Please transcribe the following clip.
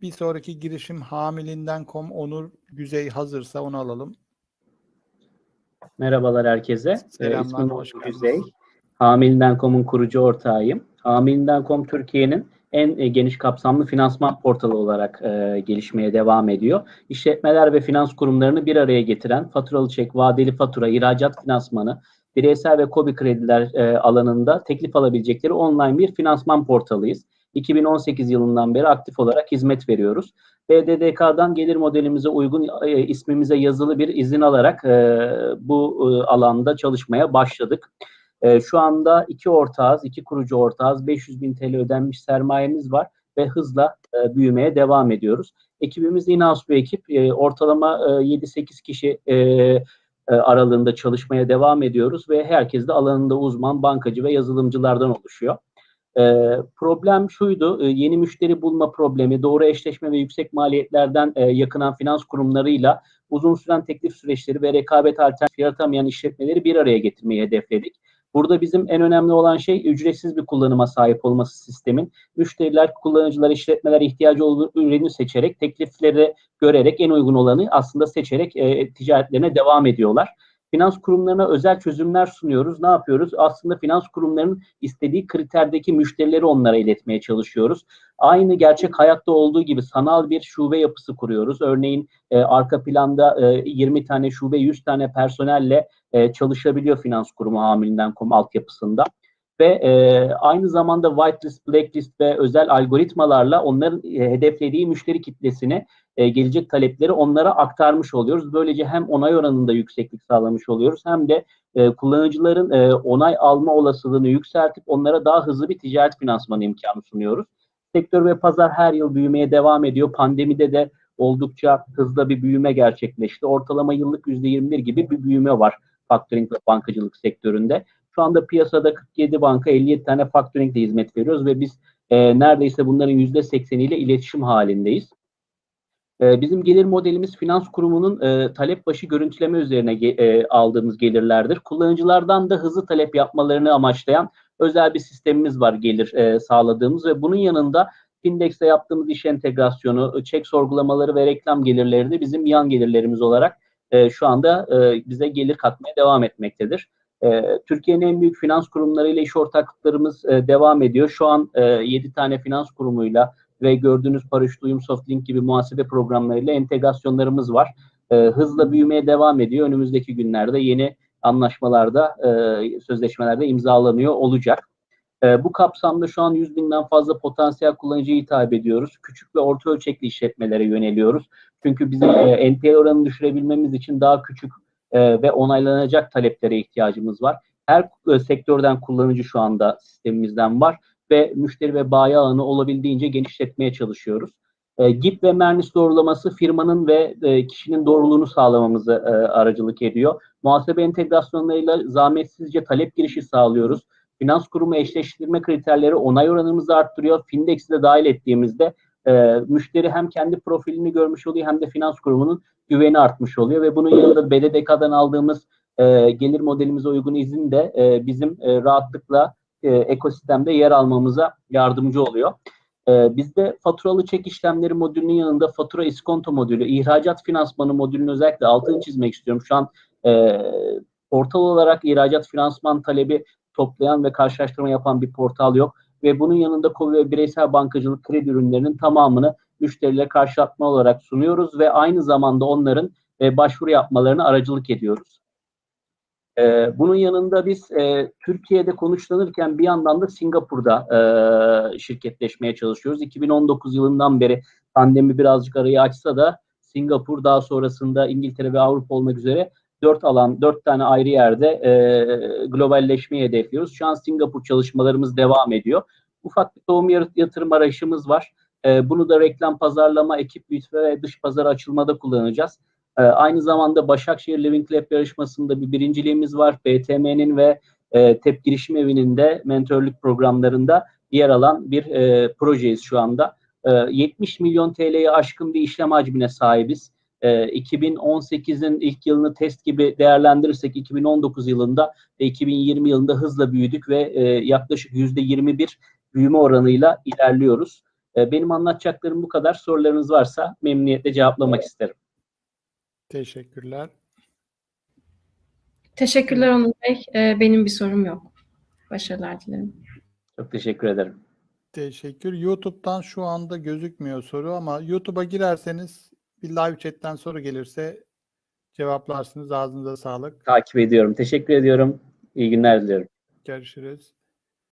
Bir sonraki girişim hamilinden.com Onur Güzey hazırsa onu alalım. Merhabalar herkese. Ee, Selamlar, ismim hoş Onur. Güzey. Hamilinden.com'un kurucu ortağıyım. Hamilinden.com Türkiye'nin en e, geniş kapsamlı finansman portalı olarak e, gelişmeye devam ediyor. İşletmeler ve finans kurumlarını bir araya getiren faturalı çek, vadeli fatura, ihracat finansmanı, bireysel ve kobi krediler e, alanında teklif alabilecekleri online bir finansman portalıyız. 2018 yılından beri aktif olarak hizmet veriyoruz. BDDK'dan gelir modelimize uygun e, ismimize yazılı bir izin alarak e, bu e, alanda çalışmaya başladık. E, şu anda iki ortağız, iki kurucu ortağız. 500 bin TL ödenmiş sermayemiz var ve hızla e, büyümeye devam ediyoruz. Ekibimiz in-house bir ekip. E, ortalama e, 7-8 kişi e, e, aralığında çalışmaya devam ediyoruz ve herkes de alanında uzman, bankacı ve yazılımcılardan oluşuyor. Ee, problem şuydu, e, yeni müşteri bulma problemi, doğru eşleşme ve yüksek maliyetlerden e, yakınan finans kurumlarıyla uzun süren teklif süreçleri ve rekabet alternatif yaratamayan işletmeleri bir araya getirmeyi hedefledik. Burada bizim en önemli olan şey ücretsiz bir kullanıma sahip olması sistemin. Müşteriler, kullanıcılar, işletmeler ihtiyacı olduğu ürünü seçerek, teklifleri görerek en uygun olanı aslında seçerek e, ticaretlerine devam ediyorlar. Finans kurumlarına özel çözümler sunuyoruz. Ne yapıyoruz? Aslında finans kurumlarının istediği kriterdeki müşterileri onlara iletmeye çalışıyoruz. Aynı gerçek hayatta olduğu gibi sanal bir şube yapısı kuruyoruz. Örneğin e, arka planda e, 20 tane şube, 100 tane personelle e, çalışabiliyor finans kurumu hamilinden.com altyapısında. Ve e, aynı zamanda whitelist, blacklist ve özel algoritmalarla onların e, hedeflediği müşteri kitlesini e, gelecek talepleri onlara aktarmış oluyoruz. Böylece hem onay oranında yükseklik sağlamış oluyoruz hem de e, kullanıcıların e, onay alma olasılığını yükseltip onlara daha hızlı bir ticaret finansmanı imkanı sunuyoruz. Sektör ve pazar her yıl büyümeye devam ediyor. Pandemide de oldukça hızlı bir büyüme gerçekleşti. Ortalama yıllık %21 gibi bir büyüme var factoring ve bankacılık sektöründe. Şu anda piyasada 47 banka 57 tane factoring ile hizmet veriyoruz ve biz e, neredeyse bunların %80 ile iletişim halindeyiz. E, bizim gelir modelimiz finans kurumunun e, talep başı görüntüleme üzerine e, aldığımız gelirlerdir. Kullanıcılardan da hızlı talep yapmalarını amaçlayan özel bir sistemimiz var gelir e, sağladığımız ve bunun yanında Findex'le yaptığımız iş entegrasyonu, çek sorgulamaları ve reklam gelirleri de bizim yan gelirlerimiz olarak e, şu anda e, bize gelir katmaya devam etmektedir. E, Türkiye'nin en büyük finans kurumlarıyla iş ortaklıklarımız e, devam ediyor. Şu an e, 7 tane finans kurumuyla ve gördüğünüz Paraşüt Uyum Softlink gibi muhasebe programlarıyla entegrasyonlarımız var. E, hızla büyümeye devam ediyor. Önümüzdeki günlerde yeni anlaşmalarda, e, sözleşmelerde imzalanıyor olacak. E, bu kapsamda şu an 100 binden fazla potansiyel kullanıcıya hitap ediyoruz. Küçük ve orta ölçekli işletmelere yöneliyoruz. Çünkü bizim e, NPL oranını düşürebilmemiz için daha küçük e, ve onaylanacak taleplere ihtiyacımız var. Her e, sektörden kullanıcı şu anda sistemimizden var ve müşteri ve bayi ağını olabildiğince genişletmeye çalışıyoruz. E, GIP ve Mernis doğrulaması firmanın ve e, kişinin doğruluğunu sağlamamızı aracılık ediyor. Muhasebe entegrasyonlarıyla zahmetsizce talep girişi sağlıyoruz. Finans kurumu eşleştirme kriterleri onay oranımızı arttırıyor. Findex'i de dahil ettiğimizde e, müşteri hem kendi profilini görmüş oluyor hem de finans kurumunun güveni artmış oluyor ve bunun yanında BDDK'dan aldığımız e, gelir modelimize uygun izin de e, bizim e, rahatlıkla e, ekosistemde yer almamıza yardımcı oluyor. E, bizde faturalı çek işlemleri modülünün yanında fatura iskonto modülü, ihracat finansmanı modülünü özellikle altını çizmek istiyorum. Şu an e, portal olarak ihracat finansman talebi toplayan ve karşılaştırma yapan bir portal yok. Ve bunun yanında KOBİ ve bireysel bankacılık kredi ürünlerinin tamamını müşterilere karşılatma olarak sunuyoruz ve aynı zamanda onların e, başvuru yapmalarını aracılık ediyoruz. E, bunun yanında biz e, Türkiye'de konuşlanırken bir yandan da Singapur'da e, şirketleşmeye çalışıyoruz. 2019 yılından beri pandemi birazcık arayı açsa da Singapur daha sonrasında İngiltere ve Avrupa olmak üzere dört alan, dört tane ayrı yerde e, globalleşmeyi hedefliyoruz. Şu an Singapur çalışmalarımız devam ediyor. Ufak bir tohum yatırım arayışımız var. E, bunu da reklam, pazarlama, ekip büyütme ve dış pazara açılmada kullanacağız. E, aynı zamanda Başakşehir Living Lab yarışmasında bir birinciliğimiz var. BTM'nin ve e, TEP Girişim Evi'nin de mentörlük programlarında yer alan bir e, projeyiz şu anda. E, 70 milyon TL'ye aşkın bir işlem hacmine sahibiz. E, 2018'in ilk yılını test gibi değerlendirirsek 2019 yılında ve 2020 yılında hızla büyüdük ve e, yaklaşık %21 büyüme oranıyla ilerliyoruz. E, benim anlatacaklarım bu kadar. Sorularınız varsa memnuniyetle cevaplamak isterim. Teşekkürler. Teşekkürler Onur Bey. Ee, benim bir sorum yok. Başarılar dilerim. Çok teşekkür ederim. Teşekkür. YouTube'dan şu anda gözükmüyor soru ama YouTube'a girerseniz bir live chat'ten soru gelirse cevaplarsınız. Ağzınıza sağlık. Takip ediyorum. Teşekkür ediyorum. İyi günler diliyorum. Görüşürüz.